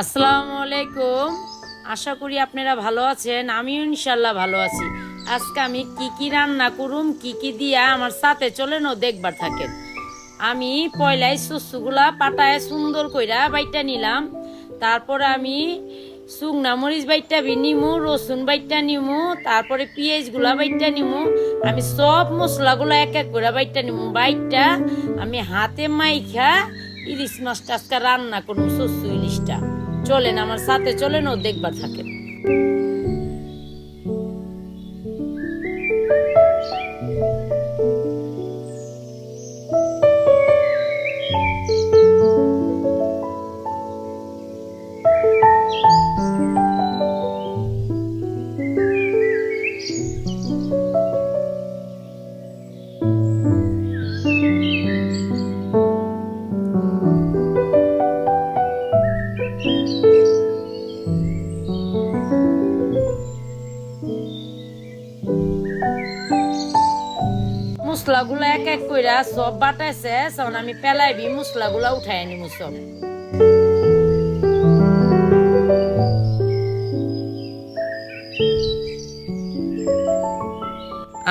আসসালামু আলাইকুম। আশা করি আপনারা ভালো আছেন, আমিও ইনশাল্লাহ ভালো আছি। আজকে আমি কি কি রান্না করুম, কি কি দিয়া আমার সাথে চলেন ও দেখবার থাকেন। আমি পয়লাই শস্যগুলা পাটায় সুন্দর কইরা বাইটা নিলাম। তারপরে আমি শুকনা মরিচ বাইটটা নিমু, রসুন বাইটটা নিমু, তারপরে গুলা বাইটটা নিমু। আমি সব মশলাগুলো এক এক করে বাইটটা নিমু। বাইটটা আমি হাতে মাইখা ইলিশ মাছটা আজকে রান্না করুন শস্য ইলিশটা। চলেন আমার সাথে চলেন ও দেখবার থাকেন মশলাগুলো এক এক কইরা সব বাটাইছে তখন আমি পেলাইবি মশলাগুলো উঠাই আনিমু সব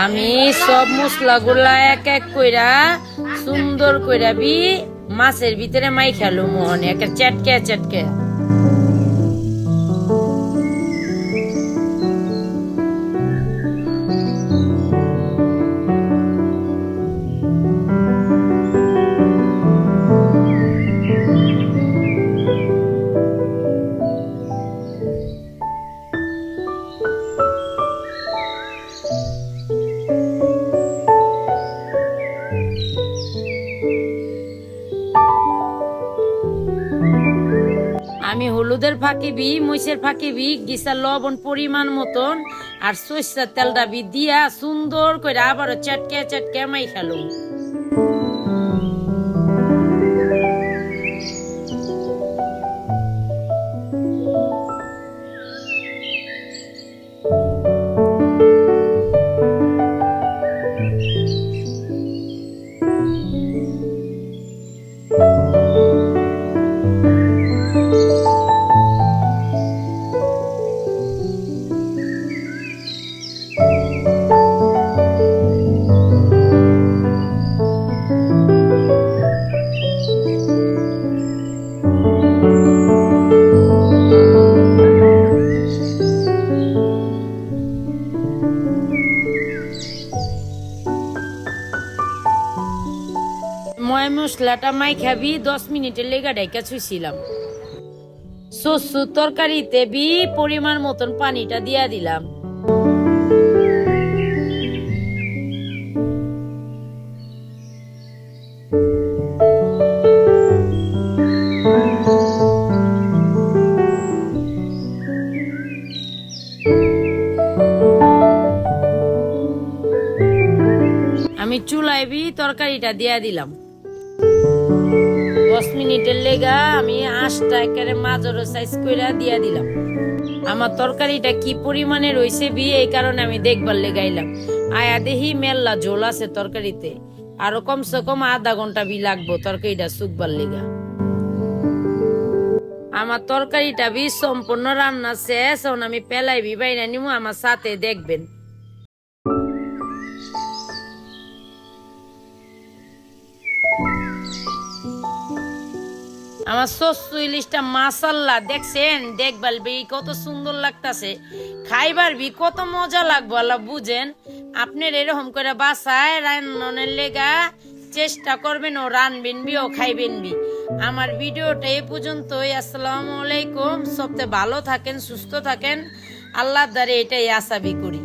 আমি সব মশলাগুলা এক এক কইরা সুন্দর কইরা বি মাছের ভিতরে মাই খেলো মোহনে একটা চেটকে চেটকে। আমি হলুদের ফাঁকি বি, মহিষের ফাঁকি বি, গিসা লবণ পরিমাণ মতন আর সর্ষার তেলটা বি দিয়া সুন্দর করে আবারও চটকে চটকে মাই খেলো ময় মশলাটা মাই খাবি, দশ মিনিটের লেগা ডাইকা ছুইছিলাম শস্য তরকারিতে বি পরিমাণ মতন পানিটা দিয়া দিলাম। আমি চুলায় বি তরকারিটা দিয়া দিলাম। দশ মিনিটের লেগা আমি আঁশটা একেবারে মাজরো সাইজ কইরা দিয়া দিলাম। আমার তরকারিটা কি পরিমাণে রইছে বি, এই কারণে আমি দেখবার লেগাইলাম আয়া দেহি মেল্লা ঝোল আছে তরকারিতে। আরও কমসে কম আধা ঘণ্টা বি লাগবো তরকারিটা শুকবার লেগা। আমার তরকারিটা বি সম্পূর্ণ রান্না শেষ আমি পেলাই বি বাইনা নিমু, আমার সাথে দেখবেন। আমার শস্য ইলিশটা মাসাল্লাহ দেখছেন? দেখবাল বি, কত সুন্দর লাগতাছে। খাইবার বি, কত মজা লাগবো, আল্লাহ বুঝেন। আপনার এরকম করে বাসায় রান্ননের লেগা চেষ্টা করবেন ও রানবেন বি, ও খাইবেন বি। আমার ভিডিওটা এ পর্যন্তই, আসসালামু আলাইকুম। সবতে ভালো থাকেন, সুস্থ থাকেন। আল্লাহর দ্বারে এটাই আশা বি করি।